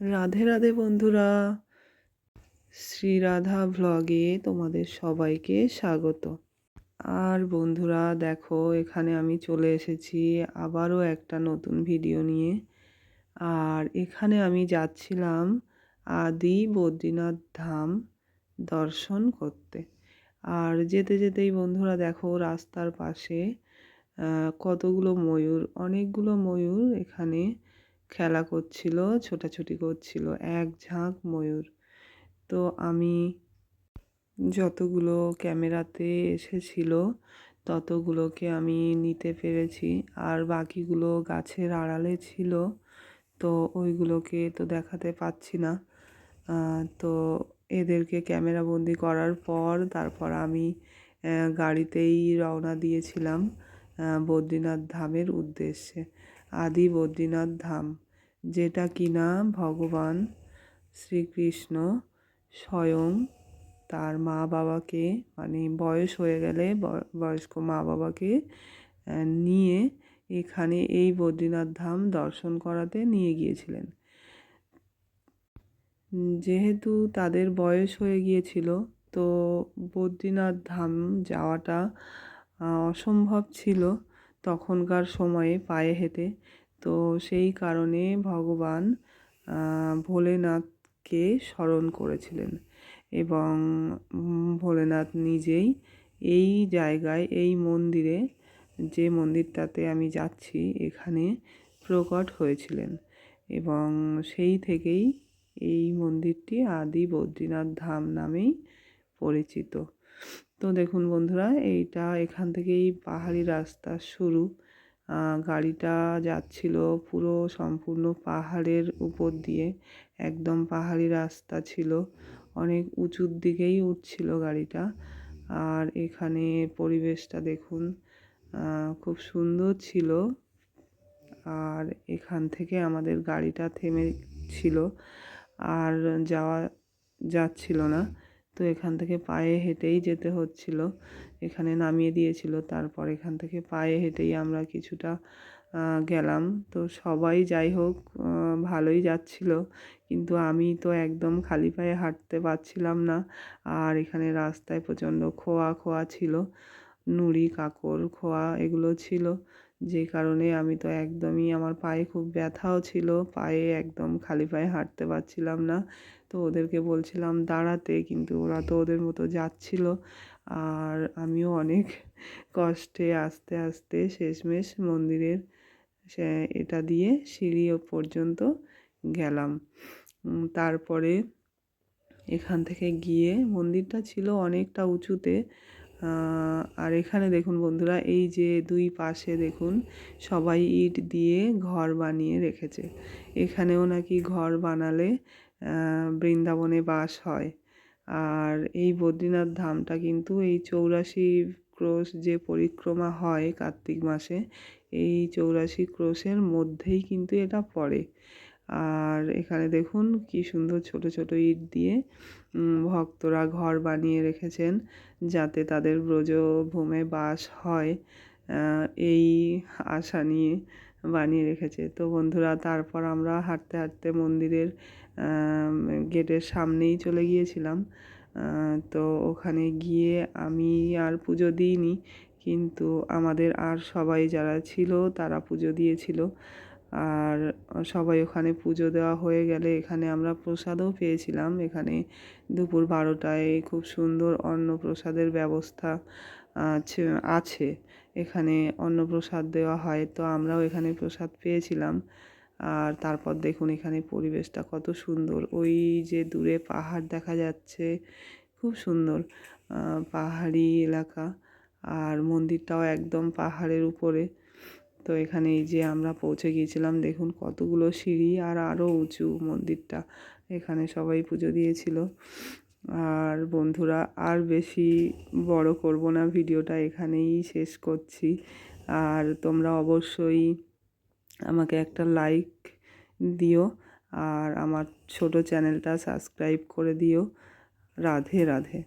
রাধে রাধে বন্ধুরা শ্রীরাধা ভ্লগে তোমাদের সবাইকে স্বাগত। আর বন্ধুরা, দেখো, এখানে আমি চলে এসেছি আবারও একটা নতুন ভিডিও নিয়ে। আর এখানে আমি যাচ্ছিলাম আদি বদ্রীনাথ ধাম দর্শন করতে। আর যেতে যেতেই বন্ধুরা, দেখো, রাস্তার পাশে কতগুলো ময়ূর, অনেকগুলো ময়ূর এখানে খেলা করছিল, ছোটাছুটি করছিল, এক ঝাঁক ময়ূর। তো আমি যতগুলো ক্যামেরাতে এসেছিল, ততগুলোকে আমি নিতে পেরেছি। আর বাকিগুলো গাছের আড়ালে ছিল, তো ওইগুলোকে তো দেখাতে পাচ্ছি না। তো এদেরকে ক্যামেরা বন্দি করার পর তারপর আমি গাড়িতেই রওনা দিয়েছিলাম বদ্রীনাথ ধামের উদ্দেশ্যে। আদি বদ্রীনাথ ধাম, যেটা কিনা ভগবান শ্রীকৃষ্ণ স্বয়ং তার মা বাবাকে মানে বয়স হয়ে গেলে বয়স্ক মা বাবাকে নিয়ে এখানে এই বদ্রীনাথ ধাম দর্শন করাতে নিয়ে গিয়েছিলেন। যেহেতু তাদের বয়স হয়ে গিয়েছিল, তো বদ্রীনাথ ধাম যাওয়াটা অসম্ভব ছিল। তখনকার সময়ে পায়ে হেঁটে। তো সেই কারণে ভগবান ভোলেনাথকে স্মরণ করেছিলেন এবং ভোলেনাথ নিজেই এই জায়গায়, এই মন্দিরে, যে মন্দিরটাতে আমি যাচ্ছি, এখানে প্রকট হয়েছিলেন এবং সেই থেকেই এই মন্দিরটি আদি বদ্রীনাথ ধাম নামেই পরিচিত। তো দেখুন বন্ধুরা, এইটা এখান থেকেই পাহাড়ি রাস্তা শুরু। গাড়িটা যাচ্ছিল পুরো সম্পূর্ণ পাহাড়ের উপর দিয়ে, একদম পাহাড়ি রাস্তা ছিল। অনেক উঁচুর দিকেই উঠছিল গাড়িটা। আর এখানে পরিবেশটা দেখুন খুব সুন্দর ছিল। আর এখান থেকে আমাদের গাড়িটা থেমে ছিল। আর যাওয়া যাচ্ছিল না। তো এখান থেকে পায়ে হেঁটেই যেতে হচ্ছিল। এখানে নামিয়ে দিয়েছিল, তারপর এখান থেকে পায়ে হেঁটেই আমরা কিছুটা গেলাম। তো সবাই যাই হোক ভালোই যাচ্ছিল। কিন্তু আমি তো একদম খালি পায়ে হাঁটতে পারছিলাম না। আর এখানে রাস্তায় প্রচণ্ড খোয়া খোয়া ছিল। নুড়ি কাকড় খোয়া এগুলো ছিল। যে কারণে আমি তো একদমই আমার পায়ে খুব ব্যথাও ছিল, পায়ে একদম খালি পায়ে হাঁটতে পারছিলাম না। তো ওদেরকে বলছিলাম, দাঁড়াতে। কিন্তু ওরা তো ওদের মতো যাচ্ছিল। আর আমিও অনেক কষ্টে আস্তে আস্তে শেষমেশ মন্দিরের এটা দিয়ে সিঁড়ি পর্যন্ত গেলাম। তারপরে এখান থেকে গিয়ে মন্দিরটা ছিল অনেকটা উঁচুতে। আর এখানে দেখুন বন্ধুরা, এই যে দুই পাশে দেখুন সবাই ইট দিয়ে ঘর বানিয়ে রেখেছে। এখানেও নাকি ঘর বানালে বৃন্দাবনে বাস হয়। আর এই বদ্রীনাথ ধামটা কিন্তু এই চৌরাশি ক্রোশ যে পরিক্রমা হয় কার্তিক মাসে, এই চৌরাশি ক্রোশের মধ্যেই কিন্তু এটা পড়ে। আর এখানে দেখুন কি সুন্দর ছোট ছোট ইট দিয়ে ভক্তরা ঘর বানিয়ে রেখেছেন যাতে তাদের ব্রজভূমে বাস হয় এই আশা নিয়ে বানিয়ে রেখেছে। তো বন্ধুরা, তারপর আমরা হাঁটতে হাঁটতে মন্দিরের গেটের সামনেই চলে গিয়েছিলাম। তো ওখানে গিয়ে আমি আর পুজো দিইনি, কিন্তু আমাদের আর সবাই যারা ছিল তারা পুজো দিয়েছিল। আর সবাই ওখানে পুজো দেওয়া হয়ে গেলে এখানে আমরা প্রসাদও পেয়েছিলাম। এখানে দুপুর বারোটায় খুব সুন্দর অন্নপ্রসাদের ব্যবস্থা আছে এখানে অন্নপ্রসাদ দেওয়া হয়, তো আমরাও এখানে প্রসাদ পেয়েছিলাম। আর তারপর দেখুন এখানে পরিবেশটা কত সুন্দর। ওই যে দূরে পাহাড় দেখা যাচ্ছে, খুব সুন্দর পাহাড়ি এলাকা। আর মন্দিরটাও একদম পাহাড়ের উপরে। তো এখানে এই যে আমরা পৌঁছে গিয়েছিলাম, দেখুন কতগুলো সিঁড়ি আর আরও উঁচু মন্দিরটা। এখানে সবাই পুজো দিয়েছিল। আর বন্ধুরা, আর বেশি বড় করব না, ভিডিওটা এখানেই শেষ করছি। আর তোমরা অবশ্যই আমাকে একটা লাইক দিও, আর আমার ছোট চ্যানেলটা সাবস্ক্রাইব করে দিও। রাধে রাধে।